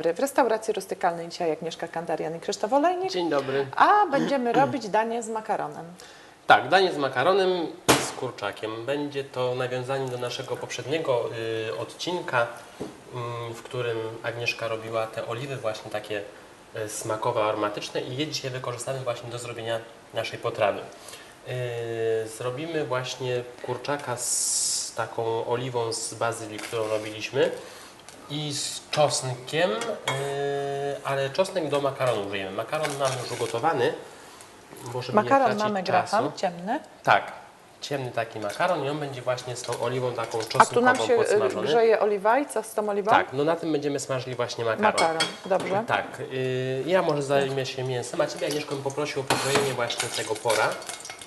dobry. W restauracji rustykalnej dzisiaj Agnieszka Kandarian i Krzysztof Olejnik. Dzień dobry. A będziemy robić danie z makaronem. Tak, danie z makaronem i z kurczakiem. Będzie to nawiązanie do naszego poprzedniego y, odcinka, mm, w którym Agnieszka robiła te oliwy właśnie takie y, smakowe, aromatyczne i je dzisiaj wykorzystamy właśnie do zrobienia naszej potrawy. Y, zrobimy właśnie kurczaka z taką oliwą z bazylii, którą robiliśmy i z czosnkiem, y, ale czosnek do makaronu użyjemy. Makaron mamy już ugotowany, nie Makaron mamy graham, ciemny. Tak, ciemny taki makaron i on będzie właśnie z tą oliwą taką A tu czosnkową nam się y, podsmażony. grzeje oliwa i co z tą oliwą? Tak, no na tym będziemy smażyli właśnie makaron. Makaron, dobrze. Tak, y, ja może zajmę się mięsem, a Ciebie Agnieszko bym poprosił o pokrojenie właśnie tego pora.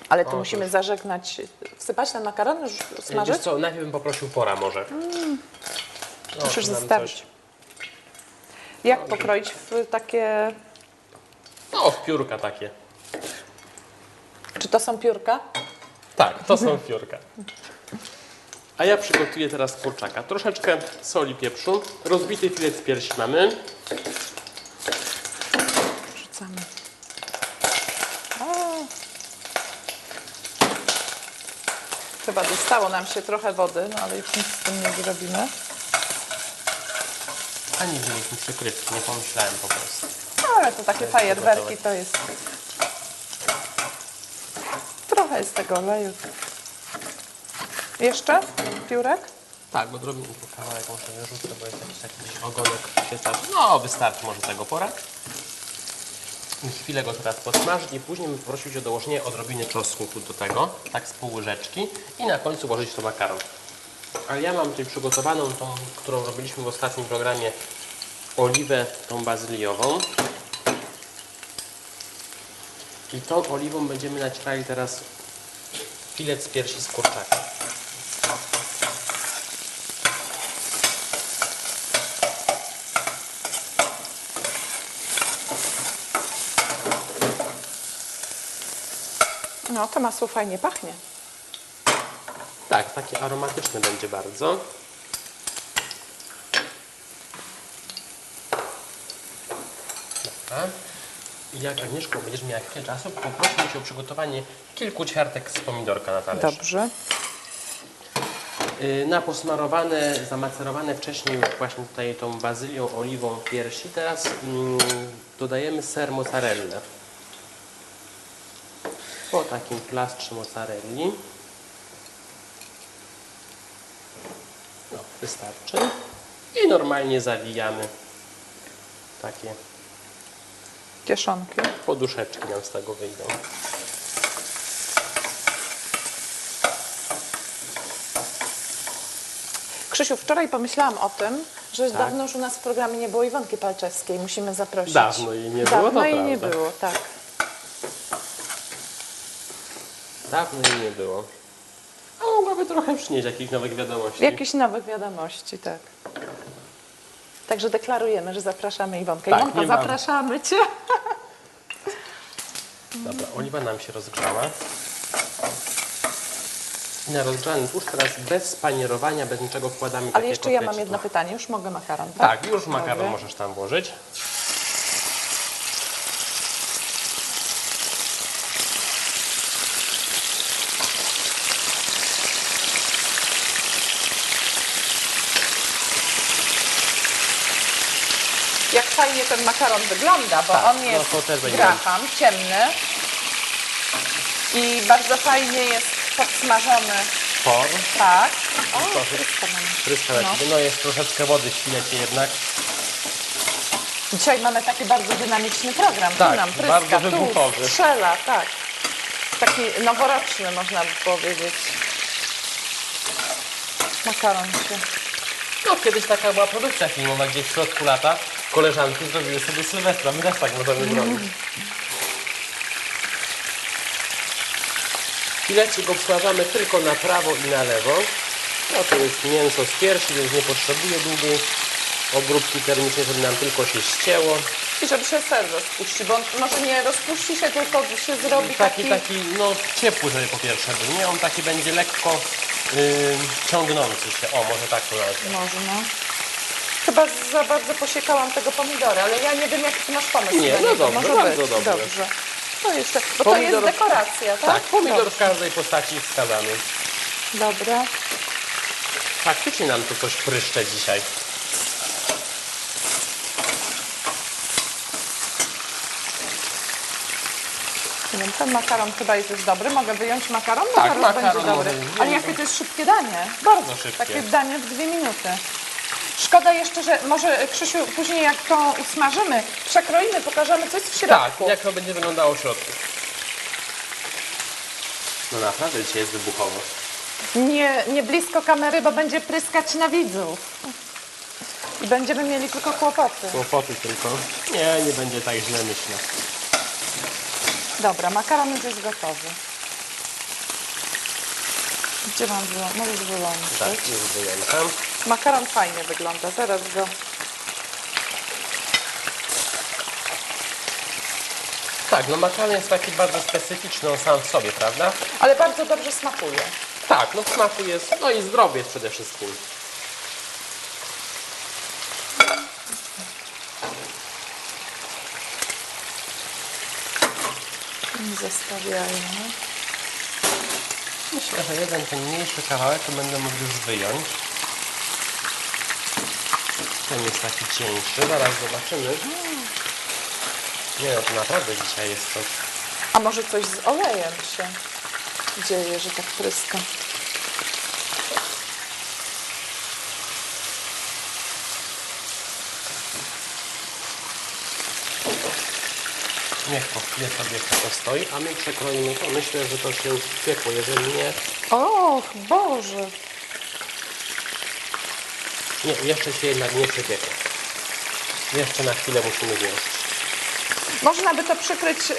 Ale tu O, musimy już. zażegnać, wsypać ten makaron, już Y, Wiesz smażyć? co, najpierw bym poprosił pora może. No, Musisz nam zostawić. coś- Jak pokroić w takie... No, w piórka takie. Czy to są piórka? Tak, to są piórka. A ja przygotuję teraz kurczaka. Troszeczkę soli, pieprzu, rozbity filet z piersi mamy. Rzucamy. O. Chyba dostało nam się trochę wody, no ale już nic z tym nie zrobimy. A nie wzięliśmy przykrywki, nie pomyślałem po prostu. No, ale to takie fajerwerki to jest... Trochę jest tego oleju. Jeszcze piórek? Tak, bo drobnie tu kawałek może wyrzucę, bo jest jakiś taki gdzieś ogonek świetlaczy. No, wystarczy może tego pora. I chwilę go teraz podsmażyć i później bym poprosił Cię o dołożenie odrobiny czosnku do tego, tak z pół łyżeczki i na końcu włożyć to makaron. Ale ja mam tutaj przygotowaną tą, którą robiliśmy w ostatnim programie, oliwę tą bazyliową. I tą oliwą będziemy nacierali teraz filet z piersi z kurczaka. No, to masło fajnie pachnie. Tak, takie aromatyczne będzie bardzo. Dobra. I jak Agnieszko będziesz miała chwilę czasu, poproszę Cię o przygotowanie kilku ćwiartek z pomidorka na talerz. Dobrze. Y, Na posmarowane, zamacerowane wcześniej właśnie tutaj tą bazylią, oliwą piersi. Teraz mm, dodajemy ser mozzarella. Po takim plastrze mozzarelli. No, wystarczy. I normalnie zawijamy. Takie Kieszonki. poduszeczki nam z tego wyjdą. Krzysiu, wczoraj pomyślałam o tym, że Tak. dawno już u nas w programie nie było Iwonki Palczewskiej. Musimy zaprosić. Dawno jej nie było, Dawno jej nie było, tak. Dawno jej nie było. Mogłaby trochę przynieść jakichś nowych wiadomości. Jakichś nowych wiadomości, tak. Także deklarujemy, że zapraszamy Iwonkę. Tak, Iwonka, zapraszamy Cię. Dobra, oliwa nam się rozgrzała. Na rozgrzanym tłuszcz teraz bez panierowania, bez niczego wkładamy Ale takie jeszcze ja mam jedno pytanie. Już mogę makaron, tak? Tak, już makaron Dobrze. możesz tam włożyć. Jak fajnie ten makaron wygląda, bo Tak, on no jest będzie- graham, ciemny i bardzo fajnie jest podsmażony. Por, Tak. O, tryska mamy. pryska na No. No jest troszeczkę wody w filecie jednak. Dzisiaj mamy taki bardzo dynamiczny program. Tak, tu nam pryska, bardzo tu wybuchowy. strzela, tak. Taki noworoczny można by powiedzieć. Makaron się. No kiedyś taka była produkcja filmowa, gdzie w środku lata koleżanki zrobiły sobie Sylwestra. My też tak możemy zrobić. Filecik obsmażamy tylko na prawo i na lewo. No to jest mięso z piersi, więc nie potrzebuje długiej obróbki termicznej, żeby nam tylko się ścięło. I żeby się ser rozpuści, bo on może nie rozpuści się, tylko się zrobi taki... Taki, taki, no ciepły, żeby po pierwsze był, nie? On taki będzie lekko yy, ciągnący się. O, może tak to nazwę. Może, no. Chyba za bardzo posiekałam tego pomidory, ale ja nie wiem, jak ty masz pomysł Nie, na no niego. dobrze, Może bardzo być. dobrze. dobrze. To jeszcze, bo Pomidor- to jest dekoracja, tak? Tak, pomidor w każdej postaci wskazany. Dobra. Faktycznie nam tu coś pryszcze dzisiaj. Nie wiem, ten makaron chyba jest już dobry. Mogę wyjąć makaron? Tak, Makaron makaron będzie dobry. może- Ale jakie to jest szybkie danie. Bardzo szybkie. Takie danie w dwie minuty. Szkoda jeszcze, że może Krzysiu później jak to usmażymy, przekroimy, pokażemy co jest w Tak, środku. jak to będzie wyglądało w środku. No naprawdę dzisiaj jest wybuchowo. Nie, nie blisko kamery, bo będzie pryskać na widzów. I będziemy mieli tylko kłopoty. Kłopoty tylko. Nie, nie będzie tak źle, myślę. Dobra, makaron już jest gotowy. Gdzie mam wyłączyć? Możesz wyłączyć. Tak, już wyjąłem. Makaron fajnie wygląda, zaraz go... Tak, no makaron jest taki bardzo specyficzny on sam w sobie, prawda? Ale bardzo dobrze smakuje. Tak, no w smaku jest, no i zdrowy jest przede wszystkim. Zostawiajmy. Myślę, że jeden ten mniejszy kawałek to będę mógł już wyjąć. Ten jest taki cieńszy, zaraz zobaczymy. Nie no, to naprawdę dzisiaj jest coś. A może coś z olejem się dzieje, że tak pryska? Niech po chwilę sobie to stoi, a my przekroimy to. Myślę, że to się piekło, jeżeli nie... Och, Boże! Nie, jeszcze się jednak nie przepiekło. Jeszcze na chwilę musimy wziąć. Można by to przykryć yy,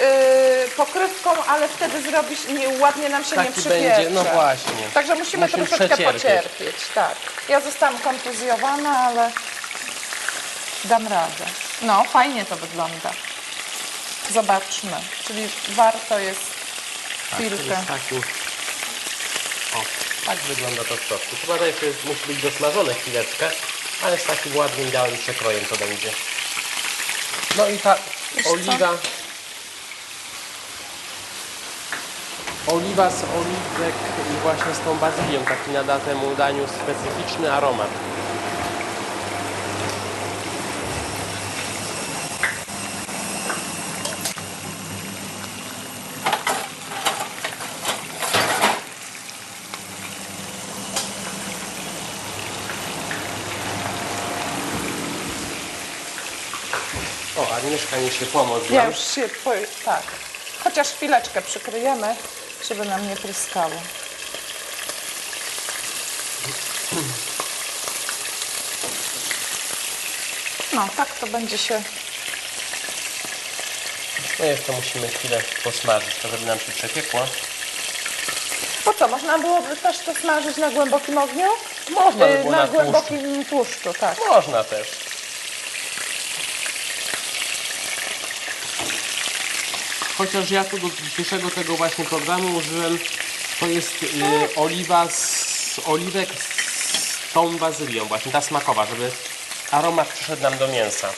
pokrywką, ale wtedy zrobić, nie, ładnie nam się nie Taki przypiecze. będzie, no właśnie. Także musimy, Musimy troszeczkę przecierpieć. pocierpieć. Tak. Ja zostałam kontuzjowana, ale dam radę. No, fajnie to wygląda. Zobaczmy. Czyli warto jest Tak, to chwilkę. jest taki... Tak wygląda to w środku. Chyba jest, musi być dosmażone chwileczkę, ale z takim ładnym białym przekrojem to będzie. No i ta co? oliwa... Oliwa z oliwek i właśnie z tą bazylią, taki nada temu daniu specyficzny aromat. Niesie pomoc Ja nam. już się, po, tak. Chociaż chwileczkę przykryjemy, żeby nam nie pryskało. No, tak to będzie się... No jeszcze musimy chwilę posmażyć, to żeby nam się przepiekło. Po co, można byłoby też to smażyć na głębokim ogniu? Można by Y, było na na tłuszczu. głębokim tłuszczu, tak. Można też. Chociaż ja tu do dzisiejszego tego właśnie programu użyłem, to jest y, oliwa z oliwek z tą bazylią, właśnie ta smakowa, żeby aromat przyszedł nam do mięsa.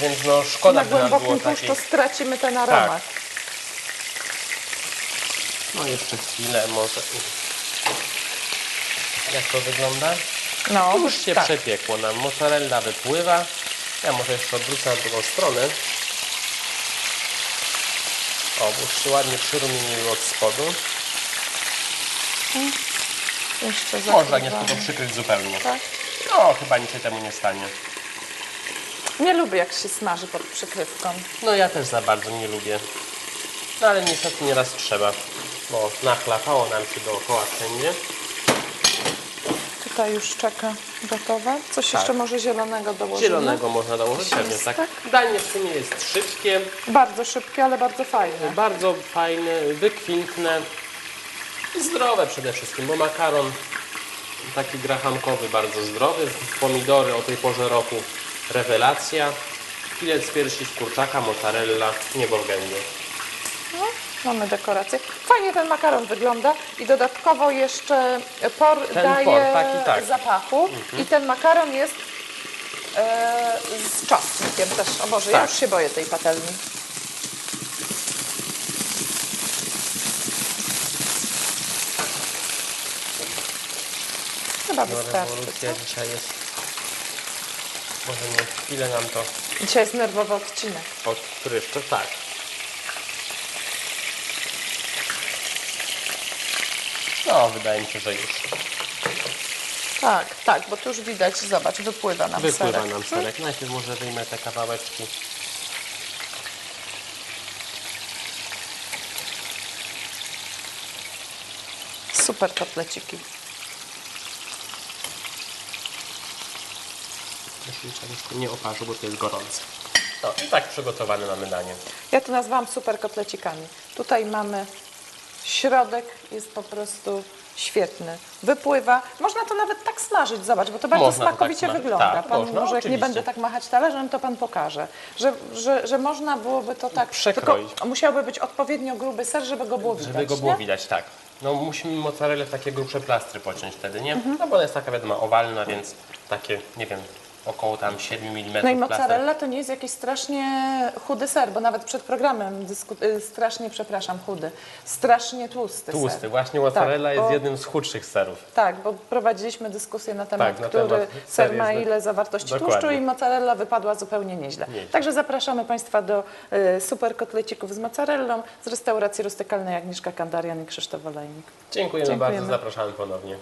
Więc no szkoda Na by nam było głębokim takiej... tłuszczu stracimy ten aromat. No jeszcze chwilę może. Jak to wygląda? No, Już się tak. przepiekło nam. Mozzarella wypływa. Ja może jeszcze odwrócę na drugą stronę. O, bo już się ładnie przyrumieniły od spodu. Jeszcze Można Agnieszko to przykryć zupełnie. Tak. No, chyba nic się temu nie stanie. Nie lubię, jak się smaży pod przykrywką. No ja też za bardzo nie lubię. No ale niestety nieraz trzeba. Bo nachlapało nam się dookoła wszędzie. Tutaj już czeka gotowe. Coś Tak. jeszcze może zielonego dołożymy? Zielonego można dołożyć, pewnie tak. tak? Danie w sumie jest szybkie. Bardzo szybkie, ale bardzo fajne. Bardzo fajne, wykwintne i zdrowe przede wszystkim, bo makaron taki grahamkowy, bardzo zdrowy, pomidory o tej porze roku rewelacja, filet z piersi z kurczaka, mozzarella, niebo w gębie. Mamy dekorację. Fajnie ten makaron wygląda i dodatkowo jeszcze por Ten daje por, taki, tak. zapachu. I ten makaron jest e, z czosnkiem też. O Boże, Tak. ja już się boję tej patelni. Chyba No wystarczy. rewolucja dzisiaj jest. Może nie, ile nam to Dzisiaj jest nerwowy odcinek. odpryszcze? Tak. No, wydaje mi się, że już Tak, tak, bo tu już widać, zobacz, wypływa nam wypływa serek. nam serek. Najpierw może wyjmę te kawałeczki. Super kotleciki. Myślę, że nie oparzył, bo to jest gorące. No i tak przygotowane mamy danie. Ja to nazwałam super kotlecikami. Tutaj mamy środek, jest po prostu świetny. Wypływa. Można to nawet tak smażyć, zobacz, bo to bardzo Można to tak smakowicie smażyć. wygląda. Tak, pan, można, może jak nie oczywiście. będę tak machać talerzem, to pan pokaże, że, że, że można byłoby to tak. Przekroić. Tylko musiałby być odpowiednio gruby ser, żeby go było widać. Żeby go było nie? widać, tak. No musimy mozzarellę w takie grubsze plastry pociąć wtedy, nie? Mhm. No bo ona jest taka wiadomo owalna, więc takie, nie wiem, około tam 7 mm No i mozzarella to nie jest jakiś strasznie chudy ser, bo nawet przed programem y, strasznie, przepraszam, chudy, strasznie tłusty, Tłusty. ser. Właśnie mozzarella Tak, jest bo- jednym z chudszych serów. Tak, bo prowadziliśmy dyskusję na temat, Tak, na który temat ser ser ma ile zawartości Dokładnie. tłuszczu i mozzarella wypadła zupełnie nieźle. Nieźle. Także zapraszamy Państwa do y, super kotlecików z mozzarellą z restauracji rustykalnej Agnieszka Kandarian i Krzysztof Olejnik. Dziękujemy, Dziękujemy. bardzo, zapraszamy ponownie.